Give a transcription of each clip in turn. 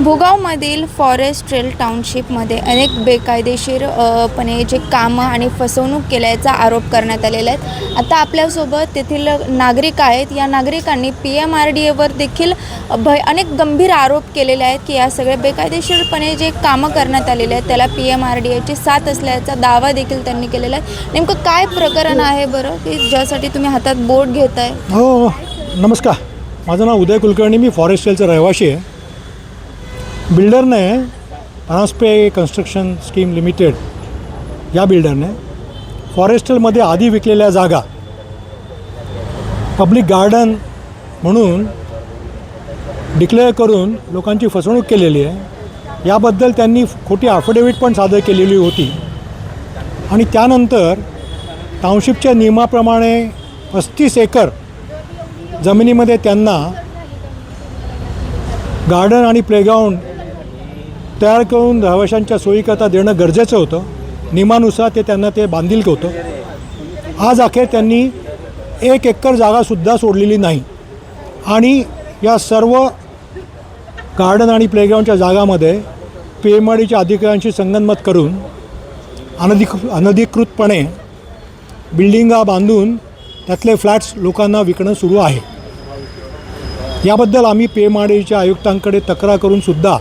भुगावमधील forest trail टाउनशिपमध्ये अनेक बेकायदेशीर अ, पणे जे कामं आणि फसवणूक केल्याचा आरोप करण्यात आलेला आहे. आता आपल्यासोबत तेथील नागरिक आहेत. या नागरिकांनी पी एम आर डी एवर देखील भय अनेक गंभीर आरोप केलेले आहेत की या सगळ्या बेकायदेशीरपणे जे कामं करण्यात आलेले आहेत त्याला पी एम आर डी एची साथ असल्याचा दावा देखील त्यांनी केलेला आहे. नेमकं काय प्रकरण आहे बरं की ज्यासाठी तुम्ही हातात बोट घेताय? हो नमस्कार. माझं नाव उदय कुलकर्णी. मी फॉरेस्ट सेलचा रहिवाशी आहे. बिल्डरने अनास्पे कन्स्ट्रक्शन स्कीम लिमिटेड या बिल्डरने फॉरेस्टलमध्ये आधी विकलेल्या जागा पब्लिक गार्डन म्हणून डिक्लेअर करून लोकांची फसवणूक केलेली आहे. याबद्दल त्यांनी खोटी अफिडेविट पण सादर केलेली होती. आणि त्यानंतर टाउनशिपच्या नियमाप्रमाणे पस्तीस एकर जमिनीमध्ये त्यांना गार्डन आणि प्लेग्राऊंड तयार करून रहिवाशांच्या सोयीकरता देणं गरजेचं होतं. नियमानुसार ते त्यांना ते बांधील होतं. आज अखेर त्यांनी एक एकर जागासुद्धा सोडलेली नाही. आणि या सर्व गार्डन आणि प्लेग्राऊंडच्या जागामध्ये पी अधिकाऱ्यांशी संगनमत करून अनधिक अनधिकृतपणे बिल्डिंगा बांधून त्यातले फ्लॅट्स लोकांना विकणं सुरू आहे. याबद्दल आम्ही पी आयुक्तांकडे तक्रार करूनसुद्धा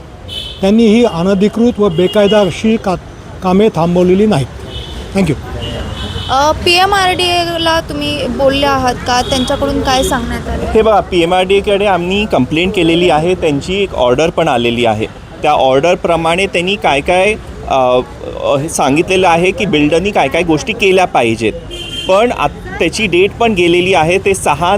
त्यांनी ही अनधिकृत व बेकायदाशीर का कामे थांबवलेली नाहीत. Thank you P M R D एला तुम्ही बोलले आहात का? त्यांच्याकडून काय सांगण्यात आलं? हे बघा पी एम आर डी एकडे आम्ही कंप्लेंट केलेली आहे. त्यांची एक ऑर्डर पण आलेली आहे. त्या ऑर्डरप्रमाणे त्यांनी काय काय हे सांगितलेलं आहे की बिल्डरनी काय काय गोष्टी केल्या पाहिजेत. पण आत त्याची डेट पण गेलेली आहे. ते सहा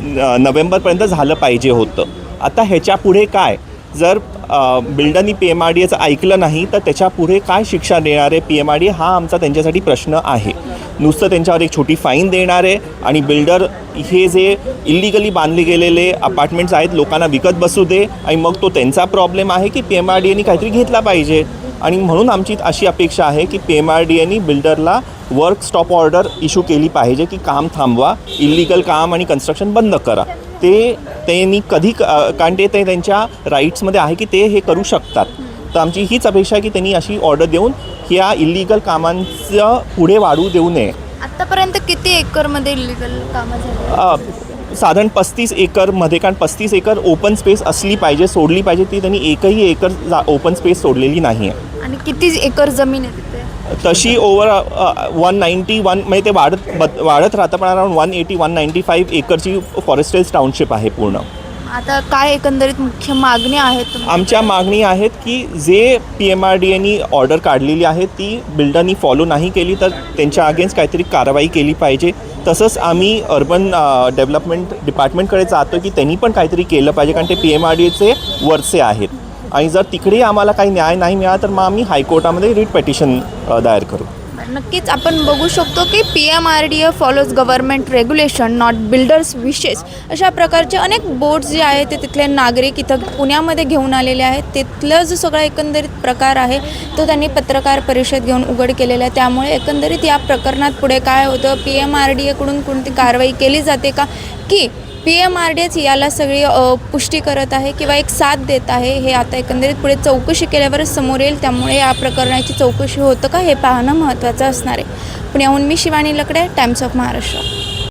नोव्हेंबरपर्यंत झालं पाहिजे होतं. आता ह्याच्या पुढे काय? जर बिल्डरनी पी एम आर डी एचं ऐकलं नाही तर त्याच्या पुढे काय शिक्षा देणार आहे पी एम आर डी हा आमचा त्यांच्यासाठी प्रश्न आहे. नुसतं त्यांच्यावर एक छोटी फाईन देणार आहे आणि बिल्डर हे जे इलिगली बांधले गेलेले अपार्टमेंट्स आहेत लोकांना विकत बसू दे आणि मग तो त्यांचा प्रॉब्लेम आहे की पी एम आर डी एनी काहीतरी घेतला पाहिजे. आणि म्हणून आमची अशी अपेक्षा आहे की पी एम आर डी एनी बिल्डरला वर्क स्टॉप ऑर्डर इश्यू केली पाहिजे की काम थांबवा इलिगल काम आणि कन्स्ट्रक्शन बंद करा. ते त्यांनी कधी कारण ते त्यांच्या राईट्समध्ये आहे की ते हे करू शकतात. तर आमची हीच अपेक्षा आहे की त्यांनी अशी ऑर्डर देऊन ह्या इलिगल कामांचं पुढे वाढू देऊ नये. आतापर्यंत किती एकरमध्ये इलिगल कामं साधारण पस्तीस एकरमध्ये कारण पस्तीस एकर ओपन स्पेस असली पाहिजे सोडली पाहिजे ती त्यांनी एकही एकर ओपन स्पेस सोडलेली नाही आहे आणि किती एकर जमीन आहे? तशी ओव्हर वन नाईंटी वन म्हणजे ते वाढत बद वाढत राहतं पण around one eighty one ninety five एकरची Forestels township आहे पूर्ण. आता काय एकंदरीत मुख्य मागण्या आहेत? आमच्या मागणी आहेत की जे पी एम आर डी एनी ऑर्डर काढलेली आहे ती बिल्डरनी फॉलो नाही केली तर त्यांच्या अगेन्स्ट काहीतरी कारवाई केली पाहिजे. तसंच आम्ही अर्बन डेव्हलपमेंट डिपार्टमेंटकडे जातो की त्यांनी पण काहीतरी केलं पाहिजे कारण ते पी एम आर डी एचे वरचे आहेत. आणि जर तिकडे आम्हाला काही न्याय नाही मिळाला तर मग आम्ही हायकोर्टामध्ये रिट पेटिशन दायर करू. नक्कीच आपण बघू शकतो की P M R D A follows government regulation not builders wishes अशा प्रकारचे अनेक बोर्ड्स जे आहेत ते तिथले नागरिक इथं पुण्यामध्ये घेऊन आलेले आहेत. तिथलं जो सगळा एकंदरीत प्रकार आहे तो त्यांनी पत्रकार परिषद घेऊन उघड केलेला आहे. त्यामुळे एकंदरीत या प्रकरणात पुढे काय होतं? पी एम आर डी एकडून कोणती कारवाई केली जाते का? की पी एम आर डी एच याला सगळी पुष्टी करत आहे किंवा एक साथ देत आहे हे आता एकंदरीत पुढे चौकशी केल्यावरच समोर येईल. त्यामुळे या प्रकरणाची चौकशी होतं का हे पाहणं महत्त्वाचं असणार आहे. पुण्याहून मी शिवानी लकडे टाइम्स ऑफ महाराष्ट्र